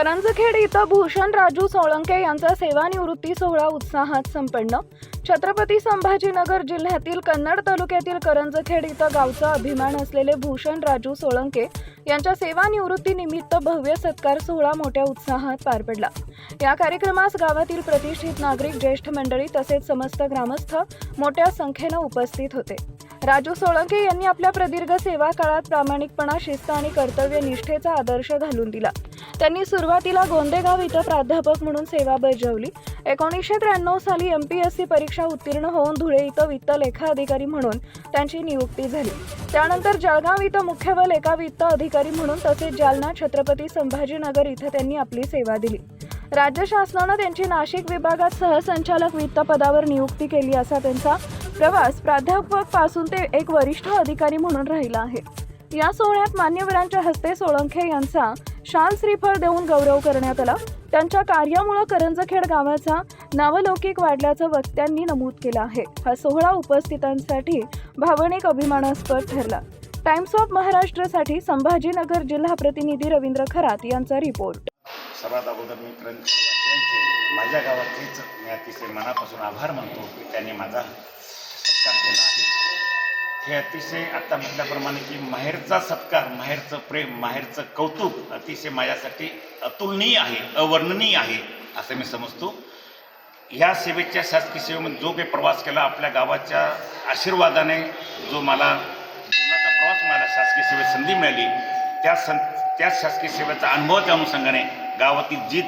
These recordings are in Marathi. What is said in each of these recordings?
करंजखेड इथं भूषण राजू सोळंके यांचा सेवानिवृत्ती सोहळा उत्साहात संपन्न. छत्रपती संभाजीनगर जिल्ह्यातील कन्नड तालुक्यातील करंजखेड इथं गावचा अभिमान असलेले भूषण राजू सोळंके यांच्या सेवानिवृत्तीनिमित्त भव्य सत्कार सोहळा मोठ्या उत्साहात पार पडला. या कार्यक्रमास गावातील प्रतिष्ठित नागरिक ज्येष्ठ मंडळी तसेच समस्त ग्रामस्थ मोठ्या संख्येनं उपस्थित होते. राजू सोळंके यांनी आपल्या प्रदीर्घ सेवा काळात प्रामाणिकपणा शिस्त आणि कर्तव्य निष्ठेचा आदर्श घालून दिला. त्यांनी सुरुवातीला गोंदेगाव इथं प्राध्यापक म्हणून सेवा बजावली. एकोणीसशे त्र्याण्णव साली एम पी एस सी परीक्षा उत्तीर्ण होऊन धुळे इथं वित्त लेखा अधिकारी म्हणून त्यांची नियुक्ती झाली. त्यानंतर जळगाव इथं मुख्य व लेखा वित्त अधिकारी म्हणून तसेच जालना छत्रपती संभाजीनगर इथं त्यांनी आपली सेवा दिली. राज्य शासनानं त्यांची नाशिक विभागात सहसंचालक वित्त पदावर नियुक्ती केली असा त्यांचा प्रवास प्राध्यापकपासून ते एक वरिष्ठ अधिकारी म्हणून राहिला आहे. या सोहळ्यात मान्यवरांच्या हस्ते सोळंखे यांचा शाल श्रीफळ देऊन गौरव करण्यात आला. त्यांच्या कार्यामुळे करंजखेड गावाचा नावलौकिक वाढल्याचं वक्त्यांनी नमूद केलं आहे. हा सोहळा उपस्थितांसाठी भावनिक अभिमानास्पद ठरला. टाइम्स ऑफ महाराष्ट्रसाठी संभाजीनगर जिल्हा प्रतिनिधी रवींद्र खरात यांचा रिपोर्ट. सर्वात अगोदर मी माझ्या गावातलेच मी अतिशय मनापासून आभार मानतो की त्यांनी माझा सत्कार केला आहे. हे अतिशय आत्ता म्हटल्याप्रमाणे की माहेरचा सत्कार माहेरचं प्रेम माहेरचं कौतुक अतिशय माझ्यासाठी अतुलनीय आहे अवर्णनीय आहे असं मी समजतो. ह्या सेवेच्या शासकीय सेवेमध्ये जो काही प्रवास केला आपल्या गावाच्या आशीर्वादाने जो मला जीवनाचा प्रवास मला शासकीय सेवेत संधी मिळाली त्या सं त्या शासकीय सेवेचा अनुभवाच्या अनुषंगाने गावातील जी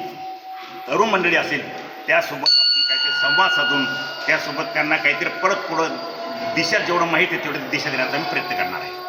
तरुण मंडळी असेल त्यासोबत आपण काहीतरी संवाद साधून त्यासोबत त्यांना काहीतरी परत पुढं दिशा जेवढं माहीत आहे तेवढं दिशा देण्याचा मी प्रयत्न करणार आहे.